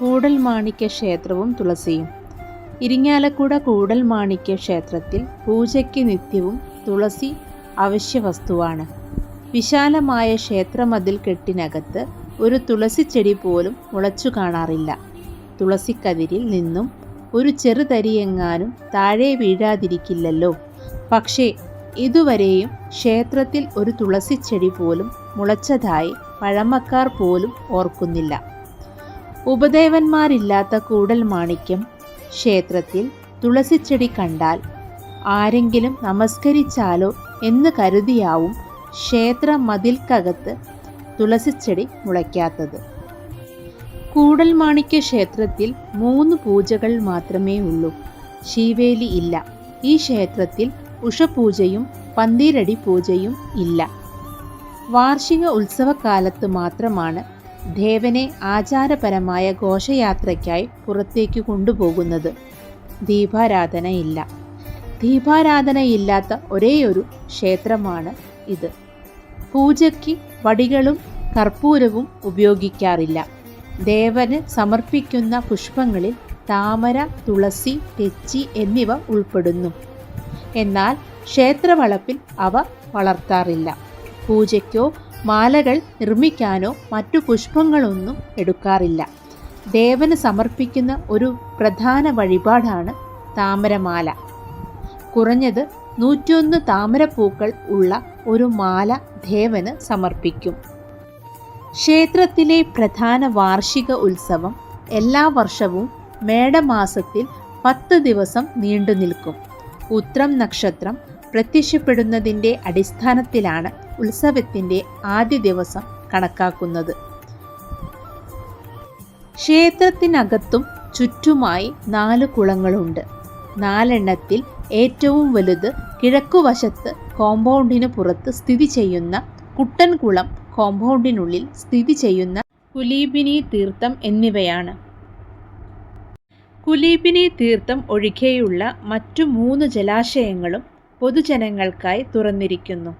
കൂടൽമാണിക്യ ക്ഷേത്രവും തുളസിയും. ഇരിങ്ങാലക്കുട കൂടൽ മാണിക്യ ക്ഷേത്രത്തിൽ പൂജയ്ക്ക് നിത്യവും തുളസി അവശ്യ വസ്തുവാണ് വിശാലമായ ക്ഷേത്രമതിൽ കെട്ടിനകത്ത് ഒരു തുളസി ചെടി പോലും മുളച്ചു കാണാറില്ല. തുളസിക്കതിരിൽ നിന്നും ഒരു ചെറുതരിയെങ്ങാനും താഴെ വീഴാതിരിക്കില്ലല്ലോ. പക്ഷേ ഇതുവരെയും ക്ഷേത്രത്തിൽ ഒരു തുളസി ചെടി പോലും മുളച്ചതായി പഴമക്കാർ പോലും ഓർക്കുന്നില്ല. ഉപദേവന്മാരില്ലാത്ത കൂടൽ മാണിക്യം ക്ഷേത്രത്തിൽ തുളസിച്ചെടി കണ്ടാൽ ആരെങ്കിലും നമസ്കരിച്ചാലോ എന്ന് കരുതിയാവും ക്ഷേത്ര മതിൽക്കകത്ത് തുളസിച്ചെടി മുളയ്ക്കാത്തത്. കൂടൽ മാണിക്യ ക്ഷേത്രത്തിൽ മൂന്ന് പൂജകൾ മാത്രമേ ഉള്ളൂ. ശീവേലി ഇല്ല. ഈ ക്ഷേത്രത്തിൽ ഉഷപൂജയും പന്തീരടി പൂജയും ഇല്ല. വാർഷിക ഉത്സവകാലത്ത് മാത്രമാണ് ദേവനെ ആചാരപരമായ ഘോഷയാത്രയ്ക്കായി പുറത്തേക്ക് കൊണ്ടുപോകുന്നത് ദീപാരാധനയില്ല. ദീപാരാധനയില്ലാത്ത ഒരേയൊരു ക്ഷേത്രമാണ് ഇത്. പൂജയ്ക്ക് വടികളും കർപ്പൂരവും ഉപയോഗിക്കാറില്ല. ദേവന് സമർപ്പിക്കുന്ന പുഷ്പങ്ങളിൽ താമര തുളസി തെച്ചി എന്നിവ ഉൾപ്പെടുന്നു. എന്നാൽ ക്ഷേത്രവളപ്പിൽ അവ വളർത്താറില്ല. പൂജയ്ക്കോ മാലകൾ നിർമ്മിക്കാനോ മറ്റു പുഷ്പങ്ങളൊന്നും എടുക്കാറില്ല. ദേവന് സമർപ്പിക്കുന്ന ഒരു പ്രധാന വഴിപാടാണ് താമരമാല. കുറഞ്ഞത് നൂറ്റിയൊന്ന് താമരപ്പൂക്കൾ ഉള്ള ഒരു മാല ദേവന് സമർപ്പിക്കും. ക്ഷേത്രത്തിലെ പ്രധാന വാർഷിക ഉത്സവം എല്ലാ വർഷവും മേടമാസത്തിൽ പത്ത് ദിവസം നീണ്ടു നിൽക്കും ഉത്രം നക്ഷത്രം പ്രത്യക്ഷപ്പെടുന്നതിന്റെ അടിസ്ഥാനത്തിലാണ് ഉത്സവത്തിന്റെ ആദ്യ ദിവസം കണക്കാക്കുന്നത്. ക്ഷേത്രത്തിനകത്തും ചുറ്റുമായി നാല് കുളങ്ങളുണ്ട്. നാലെണ്ണത്തിൽ ഏറ്റവും വലുത് കിഴക്കുവശത്ത് കോമ്പൗണ്ടിന് പുറത്ത് സ്ഥിതി ചെയ്യുന്ന കുട്ടൻകുളം കോമ്പൗണ്ടിനുള്ളിൽ സ്ഥിതി ചെയ്യുന്ന കുലീബിനി തീർത്ഥം എന്നിവയാണ്. കുലീബിനി തീർത്ഥം ഒഴികെയുള്ള മറ്റു മൂന്ന് ജലാശയങ്ങളും പൊതുജനങ്ങൾക്കായി തുറന്നിരിക്കുന്നു.